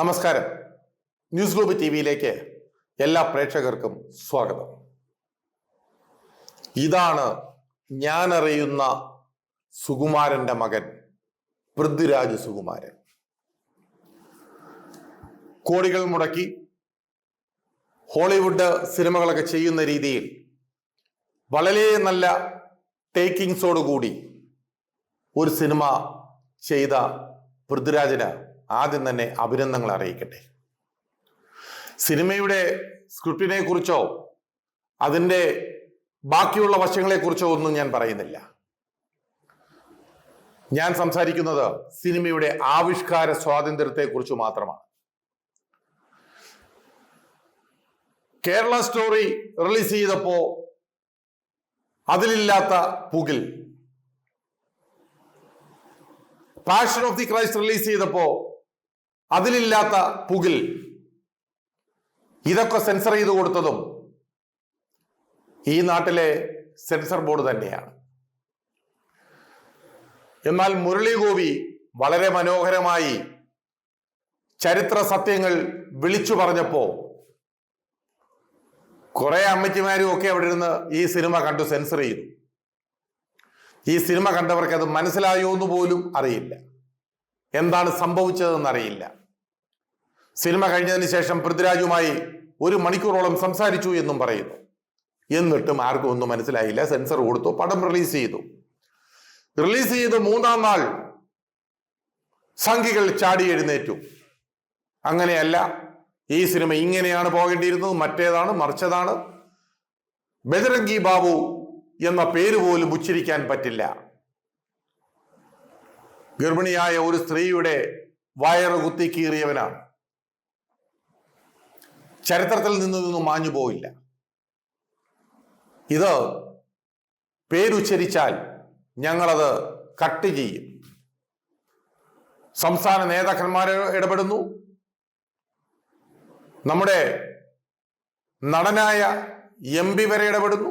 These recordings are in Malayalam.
നമസ്കാരം. ന്യൂസ് ഗ്ലോബ് ടി വിയിലേക്ക് എല്ലാ പ്രേക്ഷകർക്കും സ്വാഗതം. ഇതാണ് ഞാൻ അറിയുന്ന സുകുമാരന്റെ മകൻ പൃഥ്വിരാജ് സുകുമാരൻ. കോടികൾ മുടക്കി ഹോളിവുഡ് സിനിമകളൊക്കെ ചെയ്യുന്ന രീതിയിൽ വളരെ നല്ല ടേക്കിങ്സോടുകൂടി ഒരു സിനിമ ചെയ്ത പൃഥ്വിരാജിന് ആദ്യം തന്നെ അഭിനന്ദനങ്ങൾ അറിയിക്കട്ടെ. സിനിമയുടെ സ്ക്രിപ്റ്റിനെ കുറിച്ചോ അതിന്റെ ബാക്കിയുള്ള വശങ്ങളെ കുറിച്ചോ ഒന്നും ഞാൻ പറയുന്നില്ല. ഞാൻ സംസാരിക്കുന്നത് സിനിമയുടെ ആവിഷ്കാര സ്വാതന്ത്ര്യത്തെ കുറിച്ച് മാത്രമാണ്. കേരള സ്റ്റോറി റിലീസ് ചെയ്തപ്പോ അതിലില്ലാത്ത പുകിൽ. Passion of the Christ release ചെയ്തപ്പോ അതിലില്ലാത്ത പുകിൽ ഇതൊക്കെ സെൻസർ ചെയ്ത് കൊടുത്തതും ഈ നാട്ടിലെ സെൻസർ ബോർഡ് തന്നെയാണ്. എന്നാൽ മുരളി ഗോപി വളരെ മനോഹരമായി ചരിത്ര സത്യങ്ങൾ വിളിച്ചു പറഞ്ഞപ്പോ കുറെ അമ്മച്ചിമാരും ഒക്കെ അവിടെ ഇരുന്ന് ഈ സിനിമ കണ്ടു സെൻസർ ചെയ്തു. ഈ സിനിമ കണ്ടവർക്ക് അത് മനസ്സിലായോ എന്ന് പോലും അറിയില്ല. എന്താണ് സംഭവിച്ചതെന്ന് അറിയില്ല. സിനിമ കഴിഞ്ഞതിന് ശേഷം പൃഥ്വിരാജുമായി ഒരു മണിക്കൂറോളം സംസാരിച്ചു എന്നും പറയുന്നു. എന്നിട്ടും ആർക്കും ഒന്നും മനസ്സിലായില്ല. സെൻസർ കൊടുത്തു പടം റിലീസ് ചെയ്തു. റിലീസ് ചെയ്ത് മൂന്നാം നാൾ സംഖ്യകൾ ചാടി എഴുന്നേറ്റു. അങ്ങനെയല്ല ഈ സിനിമ ഇങ്ങനെയാണ് പോകേണ്ടിയിരുന്നത്. മറ്റേതാണ് മറിച്ചതാണ്. ബജരംഗി ബാബു എന്ന പേര് പോലും ഉച്ചരിക്കാൻ പറ്റില്ല. ഗർഭിണിയായ ഒരു സ്ത്രീയുടെ വയറ് കുത്തി കീറിയവനാണ്. ചരിത്രത്തിൽ നിന്നൊന്നും നിന്നും മാഞ്ഞു പോയില്ല ഇത് പേരുച്ചരിച്ചാൽ ഞങ്ങളത് കട്ട് ചെയ്യും. സംസ്ഥാന നേതാക്കന്മാർ ഇടപെടുന്നു. നമ്മുടെ നടനായ എം പി വരെ ഇടപെടുന്നു.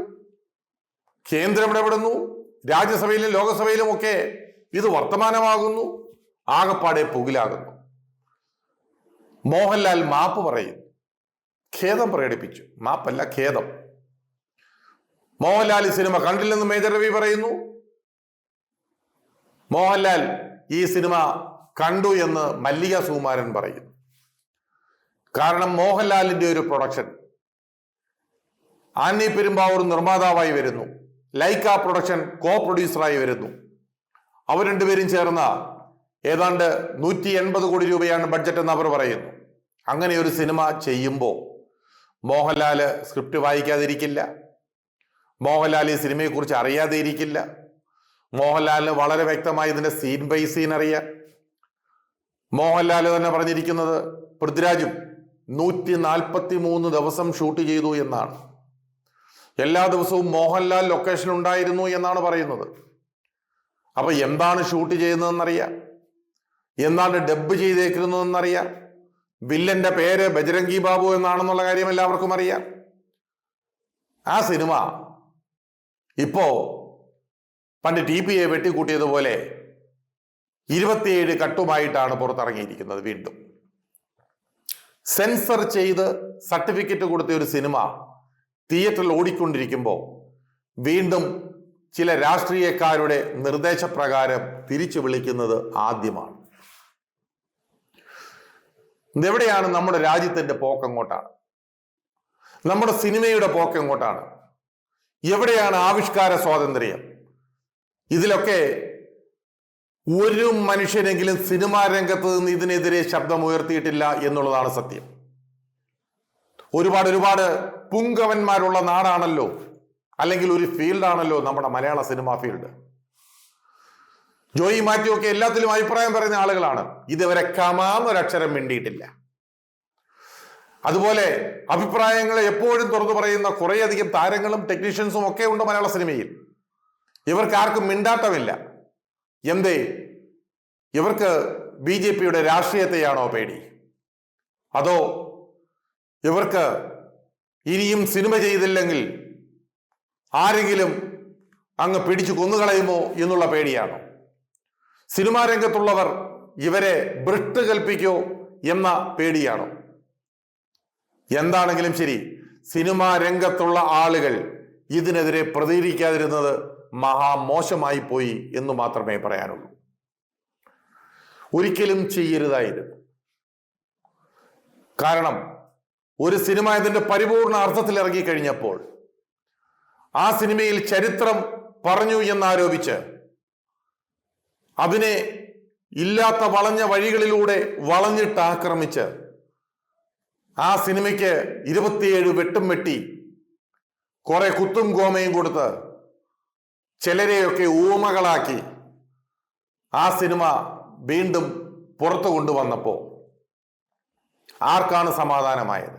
കേന്ദ്രം ഇടപെടുന്നു. രാജ്യസഭയിലും ലോകസഭയിലും ഒക്കെ ഇത് വർത്തമാനമാകുന്നു. ആകപ്പാടെ പുകിലാകുന്നു. മോഹൻലാൽ മാപ്പ് പറയുന്നു ഖേദം പ്രകടിപ്പിച്ചു. മാപ്പല്ല ഖേദം. മോഹൻലാൽ ഈ സിനിമ കണ്ടില്ലെന്ന് മേജർ രവി പറയുന്നു. മോഹൻലാൽ ഈ സിനിമ കണ്ടു എന്ന് മല്ലിക സുകുമാരൻ പറയുന്നു. കാരണം മോഹൻലാലിന്റെ ഒരു പ്രൊഡക്ഷൻ. ആന്നി പെരുമ്പാവൂർ നിർമ്മാതാവായി വരുന്നു. ലൈക്ക പ്രൊഡക്ഷൻ കോ പ്രൊഡ്യൂസറായി വരുന്നു. അവർ രണ്ടുപേരും ചേർന്ന ഏതാണ്ട് നൂറ്റി എൺപത് കോടി രൂപയാണ് ബഡ്ജറ്റ് എന്ന് അവർ പറയുന്നു. അങ്ങനെ ഒരു സിനിമ ചെയ്യുമ്പോൾ മോഹൻലാൽ സ്ക്രിപ്റ്റ് വായിക്കാതിരിക്കില്ല. മോഹൻലാൽ ഈ സിനിമയെക്കുറിച്ച് അറിയാതെ ഇരിക്കില്ല മോഹൻലാലിന് വളരെ വ്യക്തമായി ഇതിന്റെ സീൻ ബൈ സീൻ അറിയാം. മോഹൻലാൽ തന്നെ പറഞ്ഞിരിക്കുന്നത് പൃഥ്വിരാജും നൂറ്റി നാൽപ്പത്തി മൂന്ന് ദിവസം ഷൂട്ട് ചെയ്തു എന്നാണ്. എല്ലാ ദിവസവും മോഹൻലാൽ ലൊക്കേഷൻ ഉണ്ടായിരുന്നു എന്നാണ് പറയുന്നത്. അപ്പൊ എന്താണ് ഷൂട്ട് ചെയ്യുന്നതെന്നറിയാം. എന്താണ് ഡബ് ചെയ്തേക്കുന്നതെന്നറിയാം. വില്ലന്റെ പേര് ബജരംഗി ബാബു എന്നാണെന്നുള്ള കാര്യം എല്ലാവർക്കും അറിയാം. ആ സിനിമ ഇപ്പോ പണ്ട് ടി പി എ വെട്ടിക്കൂട്ടിയതുപോലെ ഇരുപത്തിയേഴ് കട്ടുമായിട്ടാണ് പുറത്തിറങ്ങിയിരിക്കുന്നത് വീണ്ടും. സെൻസർ ചെയ്ത് സർട്ടിഫിക്കറ്റ് കൊടുത്ത ഒരു സിനിമ തിയേറ്ററിൽ ഓടിക്കൊണ്ടിരിക്കുമ്പോൾ വീണ്ടും ചില രാഷ്ട്രീയക്കാരുടെ നിർദ്ദേശപ്രകാരം തിരിച്ചു വിളിക്കുന്നത് ആദ്യമാണ്. ഇതെവിടെയാണ് നമ്മുടെ രാജ്യത്തിന്റെ പോക്ക് പോക്കങ്ങോട്ടാണ്? നമ്മുടെ സിനിമയുടെ പോക്ക് എങ്ങോട്ടാണ് എവിടെയാണ് ആവിഷ്കാര സ്വാതന്ത്ര്യം? ഇതിലൊക്കെ ഒരു മനുഷ്യനെങ്കിലും സിനിമാ രംഗത്ത് നിന്ന് ഇതിനെതിരെ ശബ്ദം ഉയർത്തിയിട്ടില്ല എന്നുള്ളതാണ് സത്യം. ഒരുപാട് ഒരുപാട് പുങ്കവന്മാരുള്ള നാടാണല്ലോ അല്ലെങ്കിൽ ഒരു ഫീൽഡാണല്ലോ നമ്മുടെ മലയാള സിനിമാ ഫീൽഡ്. ജോയി മാറ്റിയൊക്കെ എല്ലാത്തിലും അഭിപ്രായം പറയുന്ന ആളുകളാണ്. ഇതുവരെ കമാന്നൊരക്ഷരം മിണ്ടിയിട്ടില്ല. അതുപോലെ അഭിപ്രായങ്ങളെ എപ്പോഴും തുറന്നു പറയുന്ന കുറേയധികം താരങ്ങളും ടെക്നീഷ്യൻസും ഒക്കെ ഉണ്ട് മലയാള സിനിമയിൽ. ഇവർക്ക് ആർക്കും മിണ്ടാട്ടമില്ല എന്തേ? ഇവർക്ക് ബി ജെ പിയുടെ രാഷ്ട്രീയത്തെയാണോ പേടി? അതോ ഇവർക്ക് ഇനിയും സിനിമ ചെയ്തില്ലെങ്കിൽ ആരെങ്കിലും അങ്ങ് പിടിച്ചു കൊന്നുകളയുമോ എന്നുള്ള പേടിയാണോ? സിനിമാ രംഗത്തുള്ളവർ ഇവരെ ഭ്രഷ്ട് കൽപ്പിക്കോ എന്ന പേടിയാണ്. എന്താണെങ്കിലും ശരി സിനിമാ രംഗത്തുള്ള ആളുകൾ ഇതിനെതിരെ പ്രതികരിക്കാതിരുന്നത് മഹാമോശമായി പോയി എന്ന് മാത്രമേ പറയാനുള്ളൂ. ഒരിക്കലും ചെയ്യരുതായിരുന്നു. കാരണം ഒരു സിനിമ ഇതിന്റെ പരിപൂർണ അർത്ഥത്തിൽ ഇറങ്ങിക്കഴിഞ്ഞപ്പോൾ ആ സിനിമയിൽ ചരിത്രം പറഞ്ഞു എന്നാരോപിച്ച് അതിനെ ഇല്ലാത്ത വളഞ്ഞ വഴികളിലൂടെ വളഞ്ഞിട്ട് ആക്രമിച്ച് ആ സിനിമയ്ക്ക് ഇരുപത്തിയേഴ് വെട്ടും വെട്ടി. കുറെ കുത്തും കോമയും കൊടുത്ത് ചിലരെയൊക്കെ ഊമകളാക്കി ആ സിനിമ വീണ്ടും പുറത്തു കൊണ്ടുവന്നപ്പോൾ ആർക്കാണ് സമാധാനമായത്?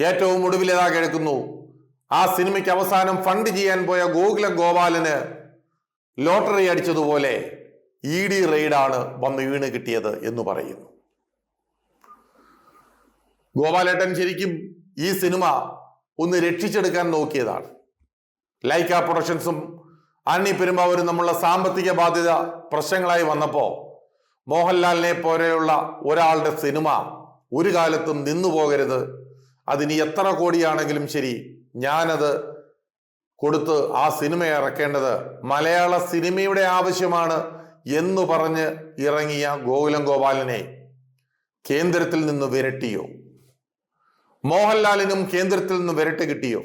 ഏറ്റവും ഒടുവിലേതാ കേൾക്കുന്നു? ആ സിനിമയ്ക്ക് അവസാനം ഫണ്ട് ചെയ്യാൻ പോയ ഗോകുലം ഗോപാലന് ലോട്ടറി അടിച്ചതുപോലെ ഇ ഡി റെയ്ഡാണ് വന്ന് വീണ് കിട്ടിയത് എന്ന് പറയുന്നു. ഗോപാലേട്ടൻ ശരിക്കും ഈ സിനിമ ഒന്ന് രക്ഷിച്ചെടുക്കാൻ നോക്കിയതാണ്. ലൈക്ക പ്രൊഡക്ഷൻസും അണ്ണി പെരുമ്പാവൂരും നമ്മളുടെ സാമ്പത്തിക ബാധ്യത പ്രശ്നങ്ങളായി വന്നപ്പോൾ മോഹൻലാലിനെ പോലെയുള്ള ഒരാളുടെ സിനിമ ഒരു കാലത്തും നിന്നു പോകരുത് അതിന് എത്ര കോടിയാണെങ്കിലും ശരി ഞാനത് കൊടുത്ത് ആ സിനിമ ഇറക്കേണ്ടത് മലയാള സിനിമയുടെ ആവശ്യമാണ് എന്ന് പറഞ്ഞ് ഇറങ്ങിയ ഗോകുലം ഗോപാലനെ കേന്ദ്രത്തിൽ നിന്ന് വിരട്ടിയോ? മോഹൻലാലിനും കേന്ദ്രത്തിൽ നിന്ന് വിരട്ട് കിട്ടിയോ?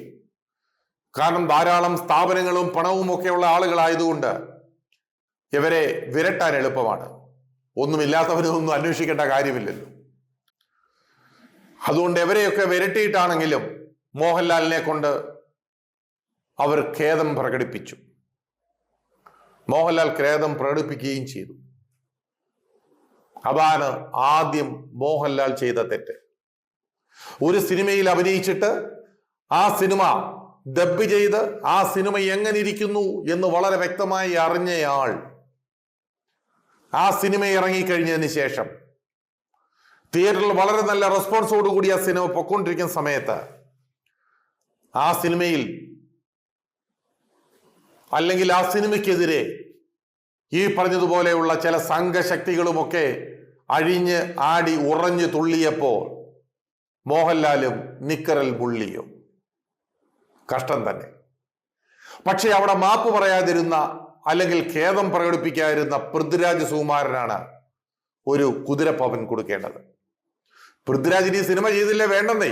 കാരണം ധാരാളം സ്ഥാപനങ്ങളും പണവും ഒക്കെയുള്ള ആളുകളായതുകൊണ്ട് ഇവരെ വിരട്ടാൻ എളുപ്പമാണ്. ഒന്നുമില്ലാത്തവരൊന്നും അന്വേഷിക്കേണ്ട കാര്യമില്ലല്ലോ. അതുകൊണ്ട് എവരെയൊക്കെ വിരട്ടിയിട്ടാണെങ്കിലും മോഹൻലാലിനെ കൊണ്ട് അവർ ഖേദം പ്രകടിപ്പിച്ചു. മോഹൻലാൽ ഖേദം പ്രകടിപ്പിക്കുകയും ചെയ്തു. അതാണ് ആദ്യം മോഹൻലാൽ ചെയ്ത തെറ്റ്. ഒരു സിനിമയിൽ അഭിനയിച്ചിട്ട് ആ സിനിമ ഡബ് ചെയ്ത് ആ സിനിമ എങ്ങനെ ഇരിക്കുന്നു എന്ന് വളരെ വ്യക്തമായി അറിഞ്ഞയാൾ ആ സിനിമ ഇറങ്ങിക്കഴിഞ്ഞതിന് ശേഷം തിയേറ്ററിൽ വളരെ നല്ല റെസ്പോൺസോടുകൂടി ആ സിനിമ പൊക്കോണ്ടിരിക്കുന്ന സമയത്ത് ആ സിനിമയിൽ അല്ലെങ്കിൽ ആ സിനിമയ്ക്കെതിരെ ഈ പറഞ്ഞതുപോലെയുള്ള ചില സംഘശക്തികളുമൊക്കെ അഴിഞ്ഞ് ആടി ഉറഞ്ഞു തുള്ളിയപ്പോൾ മോഹൻലാലും നിക്കറൽ മുള്ളിയും കഷ്ടം തന്നെ. പക്ഷെ അവിടെ മാപ്പ് പറയാതിരുന്ന അല്ലെങ്കിൽ ഖേദം പ്രകടിപ്പിക്കാതിരുന്ന പൃഥ്വിരാജ് സുകുമാരനാണ് ഒരു കുതിരപ്പവൻ കൊടുക്കേണ്ടത്. പൃഥ്വിരാജിന് ഈ സിനിമ ചെയ്തില്ലേ വേണ്ടെന്നേ?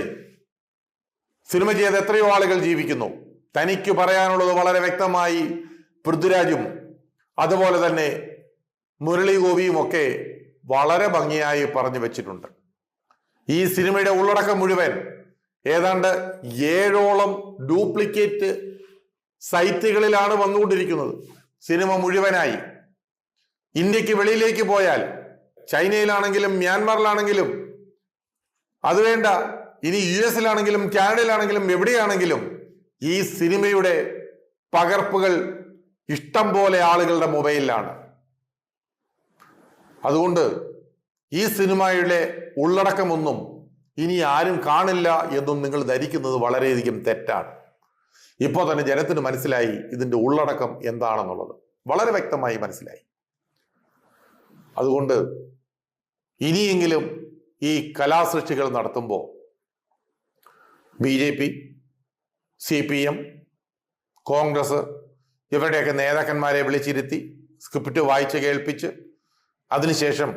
സിനിമ ചെയ്ത് എത്രയോ ആളുകൾ ജീവിക്കുന്നു. തനിക്ക് പറയാനുള്ളത് വളരെ വ്യക്തമായി പൃഥ്വിരാജും അതുപോലെ തന്നെ മുരളി ഗോപിയും ഒക്കെ വളരെ ഭംഗിയായി പറഞ്ഞു വെച്ചിട്ടുണ്ട്. ഈ സിനിമയുടെ ഉള്ളടക്കം മുഴുവൻ ഏതാണ്ട് ഏഴോളം ഡ്യൂപ്ലിക്കേറ്റ് സൈറ്റുകളിലാണ് വന്നുകൊണ്ടിരിക്കുന്നത്. സിനിമ മുഴുവനായി. ഇന്ത്യയ്ക്ക് വെളിയിലേക്ക് പോയാൽ ചൈനയിലാണെങ്കിലും മ്യാൻമാറിലാണെങ്കിലും അതുവേണ്ട. ഇനി യു എസിലാണെങ്കിലും കാനഡയിലാണെങ്കിലും എവിടെയാണെങ്കിലും ഈ സിനിമയുടെ പകർപ്പുകൾ ഇഷ്ടം പോലെ ആളുകളുടെ മൊബൈലിലാണ്. അതുകൊണ്ട് ഈ സിനിമയുടെ ഉള്ളടക്കമൊന്നും ഇനി ആരും കാണില്ല എന്നും നിങ്ങൾ ധരിക്കുന്നത് വളരെയധികം തെറ്റാണ്. ഇപ്പോൾ തന്നെ ജനത്തിന് മനസ്സിലായി ഇതിന്റെ ഉള്ളടക്കം എന്താണെന്നുള്ളത്. വളരെ വ്യക്തമായി മനസ്സിലായി. അതുകൊണ്ട് ഇനിയെങ്കിലും ഈ കലാസൃഷ്ടികൾ നടത്തുമ്പോൾ B J P C P M Congress ഇവരുടെയൊക്കെ നേതാക്കന്മാരെ വിളിച്ചിരുത്തി സ്ക്രിപ്റ്റ് വായിച്ച് കേൾപ്പിച്ച് അതിനുശേഷം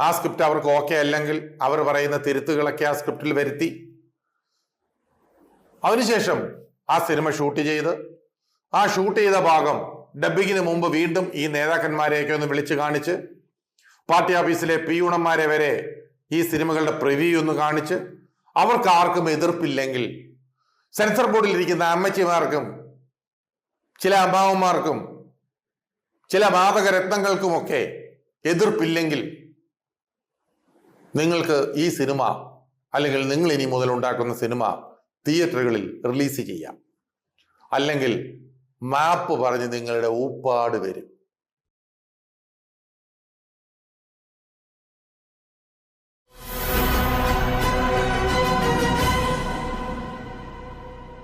ആ സ്ക്രിപ്റ്റ് അവർക്ക് ഓക്കെ അല്ലെങ്കിൽ അവർ പറയുന്ന തിരുത്തുകളൊക്കെ ആ സ്ക്രിപ്റ്റിൽ വരുത്തി. അതിനുശേഷം ആ സിനിമ ഷൂട്ട് ചെയ്ത് ആ ഷൂട്ട് ചെയ്ത ഭാഗം ഡബ്ബിങ്ങിന് മുമ്പ് വീണ്ടും ഈ നേതാക്കന്മാരെയൊക്കെ ഒന്ന് വിളിച്ചു കാണിച്ച് പാർട്ടി ഓഫീസിലെ പിയൂണന്മാരെ വരെ ഈ സിനിമകളുടെ പ്രിവ്യൂ ഒന്ന് കാണിച്ച് അവർക്ക് ആർക്കും എതിർപ്പില്ലെങ്കിൽ സെൻസർ ബോർഡിൽ ഇരിക്കുന്ന അമ്മച്ചിമാർക്കും ചില അമ്മാവന്മാർക്കും ചില മാതകരത്നങ്ങൾക്കുമൊക്കെ എതിർപ്പില്ലെങ്കിൽ നിങ്ങൾക്ക് ഈ സിനിമ അല്ലെങ്കിൽ നിങ്ങൾ ഇനി മുതൽ ഉണ്ടാക്കുന്ന സിനിമ തിയേറ്ററുകളിൽ റിലീസ് ചെയ്യാം. അല്ലെങ്കിൽ മാപ്പ് പറഞ്ഞ് നിങ്ങളുടെ ഊപ്പാട് വരും.